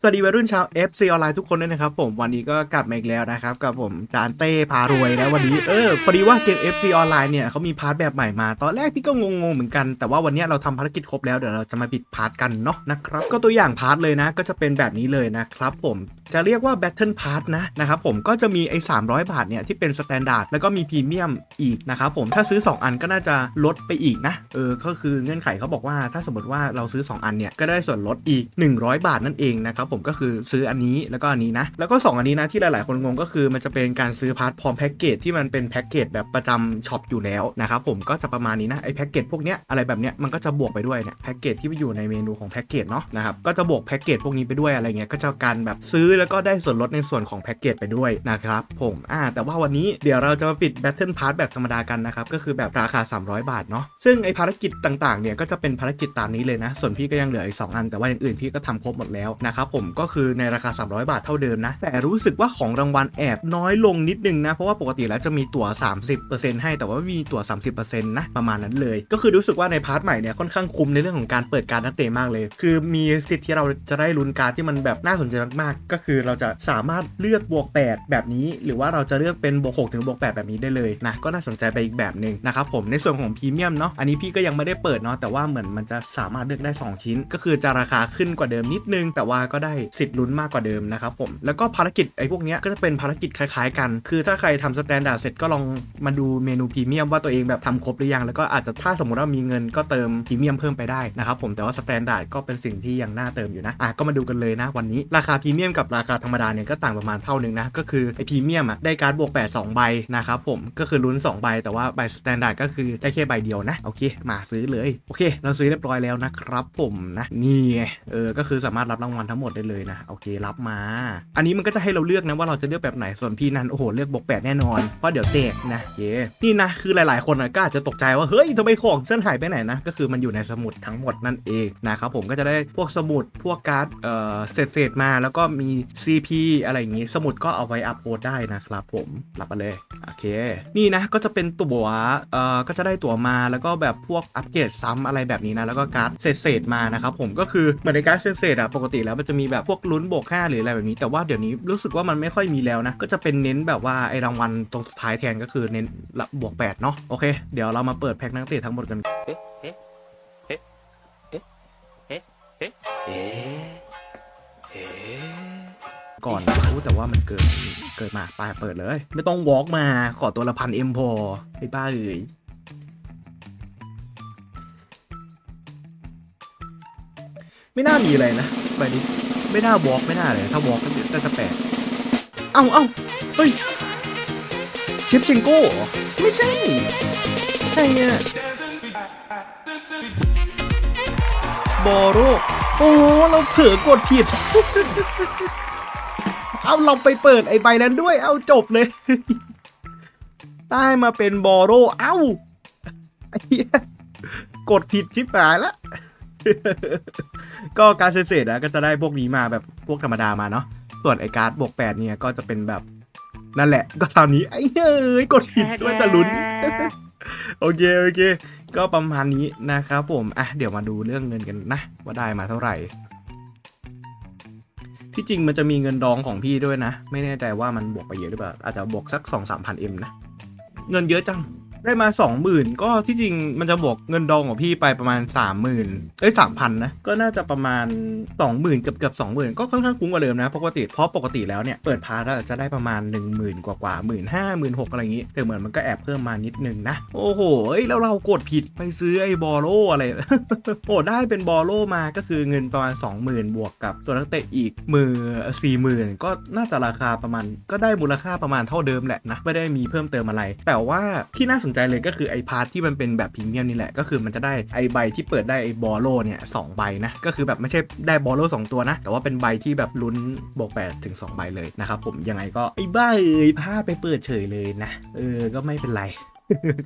สวัสดีวัยรุ่นชาว FC ออนไลน์ทุกคนด้วยนะครับผมวันนี้ก็กลับมาอีกแล้วนะครับกับผมจานเต้พารวยแล้ววันนี้เออพอดีว่าเกม FC ออนไลน์เนี่ยเขามีพาร์ทแบบใหม่มา ตอนแรกพี่ก็งงๆเหมือนกันแต่ว่าวันนี้เราทำภารกิจครบแล้วเดี๋ยวเราจะมาปิดพาร์ทกันเนาะนะครับก็ตัวอย่างพาร์ทเลยนะก็จะเป็นแบบนี้เลยนะครับผมจะเรียกว่า Battle Pass นะนะครับผมก็จะมีไอ้300บาทเนี่ยที่เป็นสแตนดาร์ดแล้วก็มีพรีเมียมอีกนะครับผมถ้าซื้อ 2 อันก็น่าจะลดไปอีกนะเออก็คือเงื่อนไขเขาบอกว่าถ้าสมมติว่าเราซื้อ 2 อันเนี่ยก็ได้ส่วนลดอีก 100 บาทนั่นเองนะครับผมก็คือซื้ออันนี้แล้วก็อันนี้นะแล้วก็ 2 อันนี้นะที่หลายๆ คนงงก็คือมันจะเป็นการซื้อพาร์ทพร้อมแพ็กเกจที่มันเป็นแพ็กเกจแบบประจำช็อปอยู่แล้วนะครับผมก็จะประมาณนี้นะไอ้แพ็กเกจพวกเนี้ยอะไรแบบเนี้ยมันก็จะบวกไปด้วยเนี่ยแพ็กเกจที่อยู่ในเมนูของแพ็กเกจเนาะนะครับก็จะบวกแพ็กเกจพวกนี้ไปด้วยอะไรเงี้ยก็จะการแบบซื้อแล้วก็ได้ส่วนลดในส่วนของแพ็กเกจไปด้วยนะครับผมอ่าแต่ว่าวันนี้เดี๋ยวเราจะมาปิด Battle Pass แบบธรรมดากันนะครับก็คือแบบราคา 300 บาทเนาะซึ่งไอภารกิจต่างๆเนี่ยก็จะเป็นภารกิจตามนี้เลยนะส่วนพี่ก็ยังเหลืออีก2อันแต่ว่าอย่างอื่นพี่ก็ทำครบหมดแล้วนะครับผมก็คือในราคา 300 บาทเท่าเดิมนะ แต่รู้สึกว่าของรางวัลแอบน้อยลงนิดนึงนะ เพราะว่าปกติแล้วจะมีตั๋ว 30%ให้ แต่ว่ามีตั๋ว 30%นะ ประมาณนั้นเลย ก็คือรู้สึกว่าในพาร์ทใหม่เนี่ยค่อนข้างคุ้มในเรื่องของการเปิดการนักเตะมากเลย คือมีสิทธิ์ที่เราจะได้ลุ้นการที่มันแบบน่าสนใจมากๆ ก็คือเราจะสามารถเลือกบวก 8 แบบนี้ หรือว่าเราจะเลือกเป็นบวก6ถึงบวก 8 แบบนี้ได้เลยนะ ก็น่าสนใจไปอีกแบบหนึ่งนะครับผม ในส่วนของพรีเมียมเนาะ อันนี้พี่ก็ยังไม่ได้เปิดเนาะ แต่ว่าเหมือนมันจะสามารถเลือกได้ 2 ชิ้น ก็คือจะราคาขึ้นกว่าเดิมนิดนึง แต่ว่าก็ได้สิทธิ์ลุ้นมากกว่าเดิมนะครับผมแล้วก็ภารกิจไอ้พวกนี้ก็จะเป็นภารกิจคล้ายๆ กัน คือถ้าใครทำสแตนดาร์ดเสร็จก็ลองมาดูเมนูพรีเมียมว่าตัวเองแบบทำครบหรือยัง แล้วก็อาจจะถ้าสมมติว่ามีเงินก็เติมพรีเมียมเพิ่มไปได้นะครับผมแต่ว่าสแตนดาร์ดก็เป็นสิ่งที่ยังน่าเติมอยู่นะอะก็มาดูกันเลยนะวันนี้ราคาพรีเมียมกับราคาธรรมดาเนี่ยก็ต่างประมาณเท่านึงนะก็คือไอพรีเมียมอะได้การ์ดบวก8 2ใบนะครับผมก็คือลุ้น 2 ใบ แต่ว่าใบสแตนดาร์ดก็คือได้แค่ใบเดียวนะโอเค มาซื้อเลยโอเค เราซื้อเรียบร้อยแล้วนะครับผมนะนี่เออก็คือสามารถรับรางวัลทั้งหมดได้เลยนะโอเครับมา อันนี้มันก็จะให้เราเลือกนะว่าเราจะเลือกแบบไหนส่วนพี่นันโอ้โหเลือกบวกแปดแน่นอนเพราะเดี๋ยวแตกนะเย้นี่นะคือหลาย ๆ คนอะก็อาจจะตกใจว่าเฮ้ยทำไมของเส้นหายไปไหนนะก็คือมันอยู่ในสมุดทั้งหมดนั่นเองนะครับผมก็จะได้พวกสมุดพวกการ์ดเอ่อเศษๆมาแล้วก็มี CP อะไรอย่างงี้ สมุดก็เอาไว้อัพโหลดได้นะครับผมรับมาเลยโอเค นี่นะก็จะเป็นตั๋วเอ่อก็จะได้ตั๋วมาแล้วก็แบบพวกอัปเกรดซ้ำอะไรแบบนี้นะแล้วก็การ์ดเศษๆมานะครับผมก็คือเหมือนในการ์ดเศษๆอะปกติแล้วมันจะมีแบบพวกลุ้นบวกห้าหรืออะไรแบบนี้ แต่ว่าเดี๋ยวนี้รู้สึกว่ามันไม่ค่อยมีแล้วนะ ก็จะเป็นเน้นแบบว่าไอรางวัลตรงสุดท้ายแทนก็คือเน้นละบวก8เนาะโอเค เดี๋ยวเรามาเปิดแพ็คนักเตะทั้งหมดกันเอ๊เอ๊เอ๊เอ๊เอ๊เอ๊ก่อนรู้แต่ว่ามันเกิดเกิดมาไปเปิดเลย ไม่ต้องวอล์กมาขอตัวละพันเอ็มพอไอ้บ้าเอ๋ยไม่น่ามีอะไรนะ ไปดิ ไม่น่าวอล์กไม่น่าเลย ถ้าวอล์กก็น่าจะแปลกเอ้าเอ้าเฮ้ยเชฟเชงโก้เหรอไม่ใช่ใช่เนี่ยบอโรโอ้เราเผลอกดผิด เอาเราไปเปิดไอ้ใบนั้นด้วย เอาจบเลยได้มาเป็นบอโรเอ้าไอ้เหี้ยกดผิดชิบหายละ ก็การเซตๆนะก็จะได้พวกนี้มาแบบพวกธรรมดามาเนาะส่วนไอ้การ์ดบวกแปดเนี่ยก็จะเป็นแบบนั่นแหละ ก็ตามนี้ไอ้เฮ้ยกดผิดว่าจะลุ้น โอเคโอเค ก็ประมาณนี้นะครับผมอะเดี๋ยวมาดูเรื่องเงินกันนะ ว่าได้มาเท่าไหร่ ที่จริงมันจะมีเงินดองของพี่ด้วยนะ ไม่แน่ใจว่ามันบวกไปเยอะหรือเปล่าอาจจะบวกสัก2 3 0 0 0เอ็มนะ เงินเยอะจัง ได้มา 20,000 ก็ที่จริงมันจะบวกเงินดองของพี่ไปประมาณ 30,000เอ้ย3,000นะก็น่าจะประมาณ 20,000เกือบเกือบ20,000 ก็ค่อนข้างคุ้มกว่าเดิมนะปกติเพราะปกติแล้วเนี่ยเปิดพาร์ทจะได้ประมาณ 10,000 กว่ากว่าหมื่นห้าหมื่นหกอะไรอย่างงี้ แต่เหมือนมันก็แอบเพิ่มมานิดนึงนะ โอ้โหเอ้แล้วเรากดผิดไปซื้อไอ้บอลโลอะไรโอ้ได้เป็นบอลโลมาก็คือเงินประมาณ 20,000 บวกกับตัวนักเตะอีกมือ40,000ก็น่าจะราคาประมาณ ก็ได้มูลค่าประมาณเท่าเดิมแหละนะไม่ได้มีเพิ่มเติมอะไร แต่ว่าที่น่าสนใจเลยก็คือไอ้พาร์ทที่มันเป็นแบบพรีเมียมนี่แหละ ก็คือมันจะได้ไอ้ใบที่เปิดได้ไอ้บอลโลเนี่ยสองใบนะ ก็คือแบบไม่ใช่ได้บอลโลสองตัวนะ แต่ว่าเป็นใบที่แบบลุ้นบวก8ถึง2ใบเลยนะครับผมยังไงก็ไอ้บ้าเอ้ยพลาดไปเปิดเฉยเลยนะ เออก็ไม่เป็นไร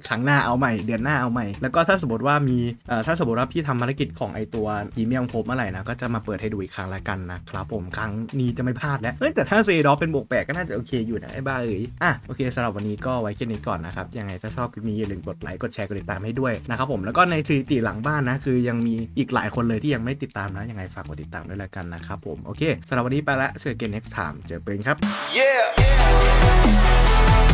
ครั้งหน้าเอาใหม่ เดือนหน้าเอาใหม่ แล้วก็ถ้าสมมติว่ามีเอ่อถ้าสมมติว่าพี่ทำภารกิจของไอตัวพีเมียมครบเมื่อไหร่นะ ก็จะมาเปิดให้ดูอีกครั้งละกันนะครับผมครั้งนี้จะไม่พลาดแล้วเอ้ยแต่ถ้าเซดอเป็นบวกแปดก็น่าจะโอเคอยู่นะไอ้บ้าเอ้ยอะโอเคสำหรับวันนี้ก็ไว้แค่นี้ก่อนนะครับยังไงถ้าชอบคลิปนี้อย่าลืมกดไลค์กดแชร์กดติดตามให้ด้วยนะครับผมแล้วก็ในสถิติหลังบ้านนะคือยังมีอีกหลายคนเลยที่ยังไม่ติดตามนะยังไงฝากกดติดตามด้วยละกันนะครับผมโอเคสำหรับวันนี้ไปละเจอกัน next time เจอเป็นครับ Yeah.